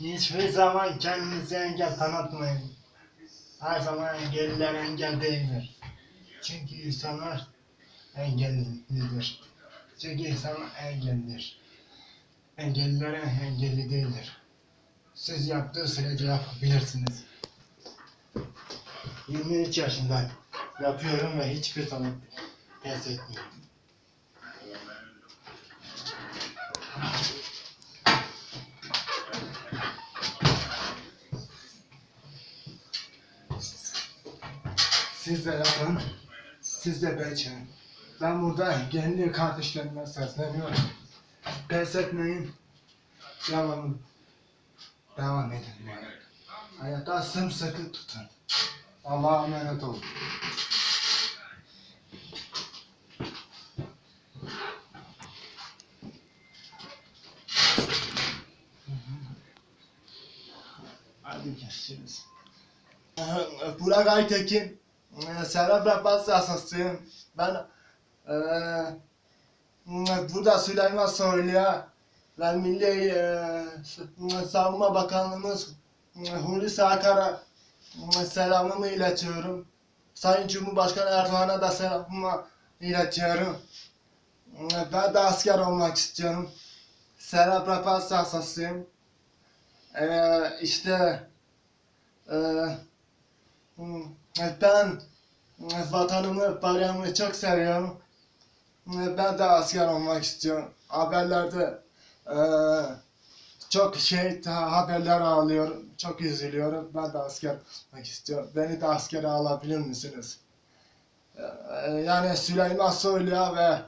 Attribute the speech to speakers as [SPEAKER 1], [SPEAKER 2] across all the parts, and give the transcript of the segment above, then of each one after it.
[SPEAKER 1] Hiçbir zaman kendinize engel tanıtmayın. Her zaman engelliler engel değildir. Çünkü insanlar engellidir. Çünkü insanlar engellidir. Engelliler engelli değildir. Siz yaptığı sürece yapabilirsiniz. 23 yaşındayım. Yapıyorum ve hiçbir zaman pes etmiyorum. Siz de yapın. Siz de becerin. Ben burada engelli kardeşlerime sesleniyorum. Pes etmeyin. Devam, devam edin. yani. Hayata sımsıkı tutun. Allah'a emanet olun. Hadi görüşürüz. Burak Aytekin, e, Serap Bas hastasıyım. Ben e, burada Süleyman Soylu'ya ve Milli e, Savunma Bakanlığımız Hulusi Akar'a selamımı iletiyorum. Sayın Cumhurbaşkanı Erdoğan'a da selamımı iletiyorum. E, Ben de asker olmak istiyorum. Serap Rapaz hastasıyım. E, işte e, Ben vatanımı, bayramımı çok seviyorum. Ben de asker olmak istiyorum. Haberlerde e, çok şey ha- haberler alıyorum. Çok üzülüyorum. Ben de asker olmak istiyorum. Beni de askere alabilir misiniz? E, Yani Süleyman Soylu'ya ve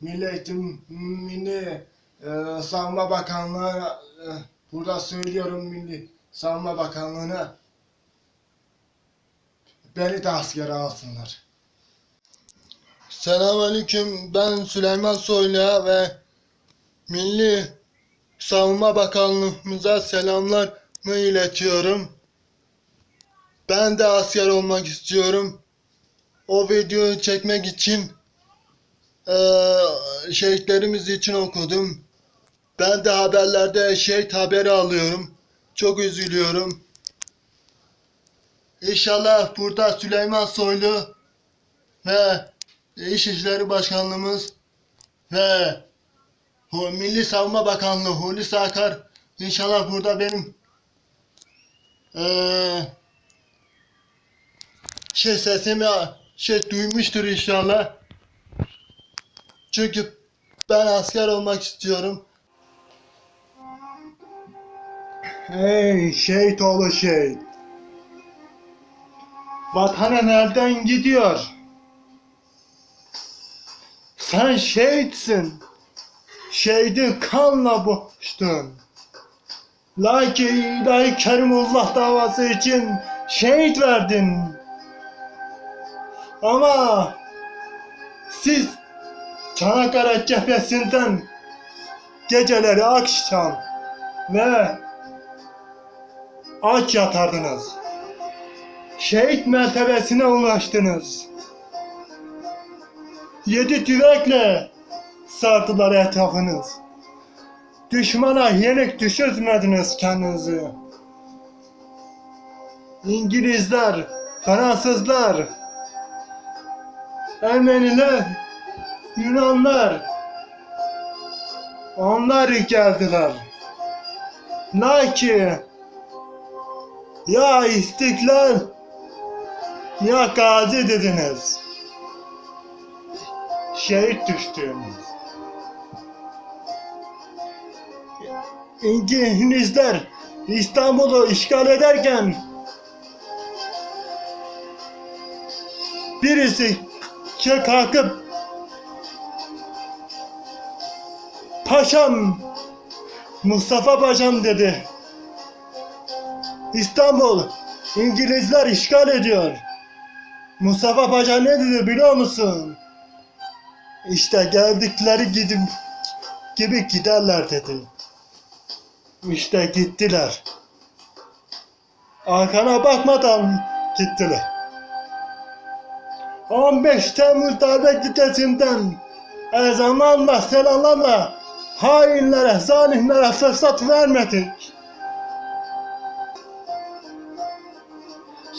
[SPEAKER 1] Milli Eğitim Milli e, Savunma Bakanlığı'na e, burada söylüyorum Milli Savunma Bakanlığı'na Beni de askere alsınlar. Selamünaleyküm. Ben Süleyman Soylu'ya ve Milli Savunma Bakanlığımıza selamlarımı iletiyorum. Ben de asker olmak istiyorum. O videoyu çekmek için eee şehitlerimiz için okudum. Ben de haberlerde şehit haberi alıyorum. Çok üzülüyorum. İnşallah burada Süleyman Soylu ve İçişleri Başkanlığımız ve Milli Savunma Bakanlığı Hulusi Akar inşallah burada benim eee şey sesimi şey duymuştur inşallah. Çünkü ben asker olmak istiyorum. Hey şehit oğlu şehit. Vatanın elden gidiyor. Sen şehitsin. Şehidi kanla boğuştun. Lakin ilahi Kerimullah davası için şehit verdin. Ama siz Çanakkale cephesinden geceleri akşam ve aç yatardınız şehit mertebesine ulaştınız. Yedi tüvekle sardılar etrafınız. Düşmana yenik düşürtmediniz kendinizi. İngilizler, Fransızlar, Ermeniler, Yunanlar, onlar geldiler. Lakin ya istiklal ya gazi dediniz. Şehit düştünüz. İngilizler İstanbul'u işgal ederken birisi kalkıp Paşam Mustafa Paşam dedi. İstanbul İngilizler işgal ediyor. Mustafa Paşa ne dedi biliyor musun? İşte geldikleri gidip gibi giderler dedi. İşte gittiler. Arkana bakmadan gittiler. 15 Temmuz darbe kitlesinden ezanlarla, selamlarla hainlere, zalimlere fırsat vermedik.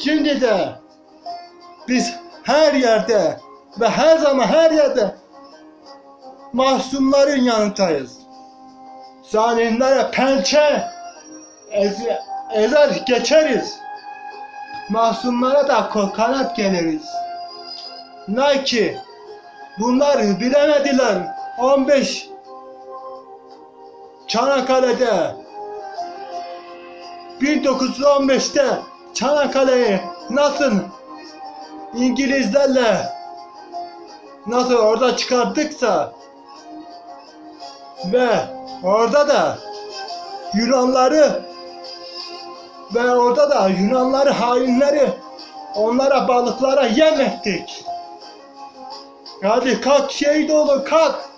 [SPEAKER 1] Şimdi de biz her yerde ve her zaman her yerde mahzunların yanındayız. Zalimlere pençe ez, ezer geçeriz. Mahzunlara da kanat geliriz. Ne ki bunlar bilemediler 15 Çanakkale'de 1915'te Çanakkale'yi nasıl İngilizlerle nasıl orada çıkarttıksa ve orada da Yunanları ve orada da Yunanları hainleri onlara balıklara yem ettik. Hadi kalk şehit olun kalk.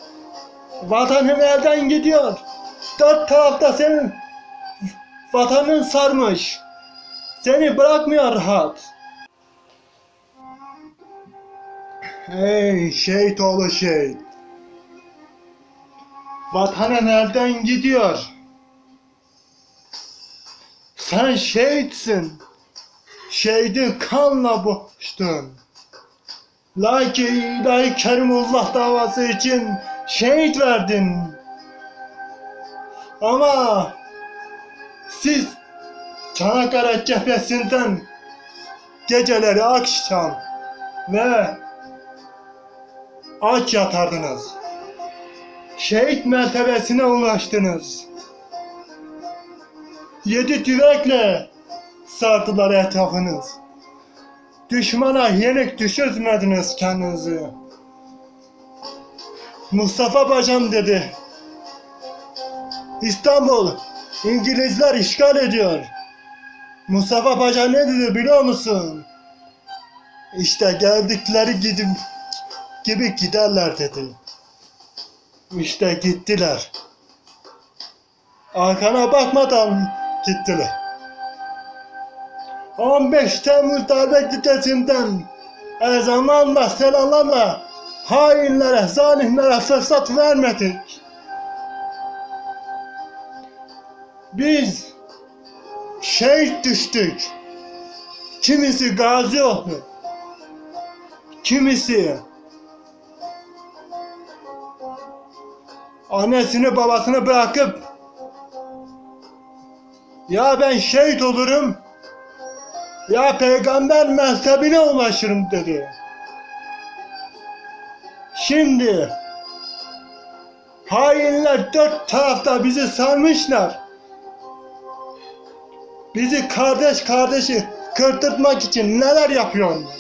[SPEAKER 1] Vatanın elden gidiyor. Dört tarafta senin vatanın sarmış. Seni bırakmıyor rahat. Ey şehit oğlu şehit. Vatanın elden gidiyor. Sen şehitsin. Şehidi kanla boğuştun. Lakin ilahi Kerimullah davası için şehit verdin. Ama siz Çanakkale cephesinden geceleri akşam ve aç yatardınız. Şehit mertebesine ulaştınız. Yedi tüvekle sardılar etrafınız. Düşmana yenik düşürtmediniz kendinizi. Mustafa Paşam dedi. İstanbul İngilizler işgal ediyor. Mustafa Paşa ne dedi biliyor musun? İşte geldikleri gidip gibi giderler dedi. İşte gittiler. Arkana bakmadan gittiler. 15 Temmuz darbe gecesinden ezanlarla selamlarla hainlere, zalimlere fırsat vermedik. Biz şehit düştük. Kimisi gazi oldu. Kimisi annesini babasını bırakıp ya ben şehit olurum ya peygamber mezhebine ulaşırım dedi. Şimdi hainler dört tarafta bizi sarmışlar. Bizi kardeş kardeşi kırtırtmak için neler yapıyorlar.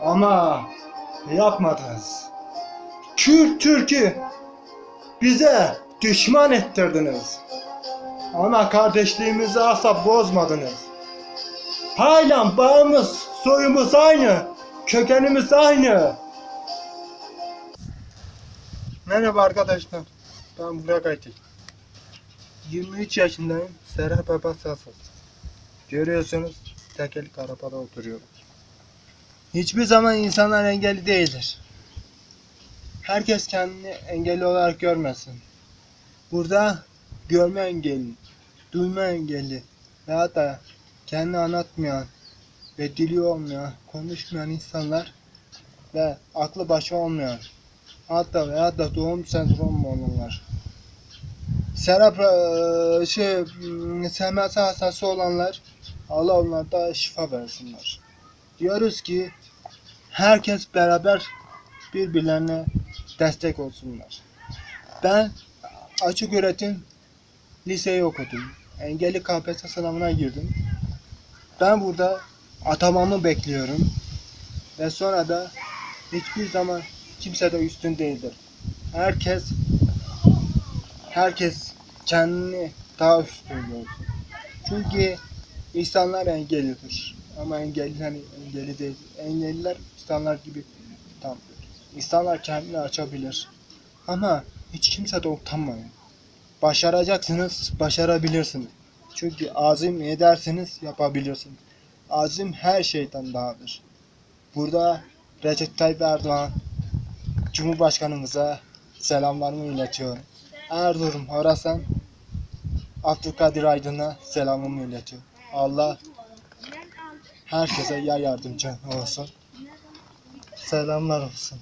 [SPEAKER 1] Ama yapmadınız. Kürt Türk'ü bize düşman ettirdiniz. Ama kardeşliğimizi asla bozmadınız. Hala bağımız, soyumuz aynı, kökenimiz aynı. Merhaba arkadaşlar, ben Burak Aytik. 23 yaşındayım, Serap Abbas Asıl. Görüyorsunuz, tekerlek arabada oturuyorum. Hiçbir zaman insanlar engelli değildir. Herkes kendini engelli olarak görmesin. Burada görme engelli, duyma engelli veya da kendini anlatmayan ve dili olmayan, konuşmayan insanlar ve aklı başı olmayan hatta veya da doğum sendromu olanlar. Serap eee, şey SMS hastası olanlar Allah onlara şifa versinler. Diyoruz ki herkes beraber birbirlerine destek olsunlar. Ben açık öğretim liseyi okudum. Engelli KPSS sınavına girdim. Ben burada atamamı bekliyorum. Ve sonra da hiçbir zaman kimse de üstün değildir. Herkes herkes kendini daha üstün görsün. Çünkü insanlar engellidir. Ama engelliler engelli değil. Engelliler insanlar gibi tam. İnsanlar kendini açabilir. Ama hiç kimse de utanmayın. Başaracaksınız, başarabilirsiniz. Çünkü azim ederseniz yapabilirsiniz. Azim her şeyden dağıdır. Burada Recep Tayyip Erdoğan Cumhurbaşkanımıza selamlarımı iletiyorum. Erzurum, Horasan, Abdülkadir Aydın'a selamımı iletiyorum. Allah herkese ya yardımcı olsun. Selamlar olsun.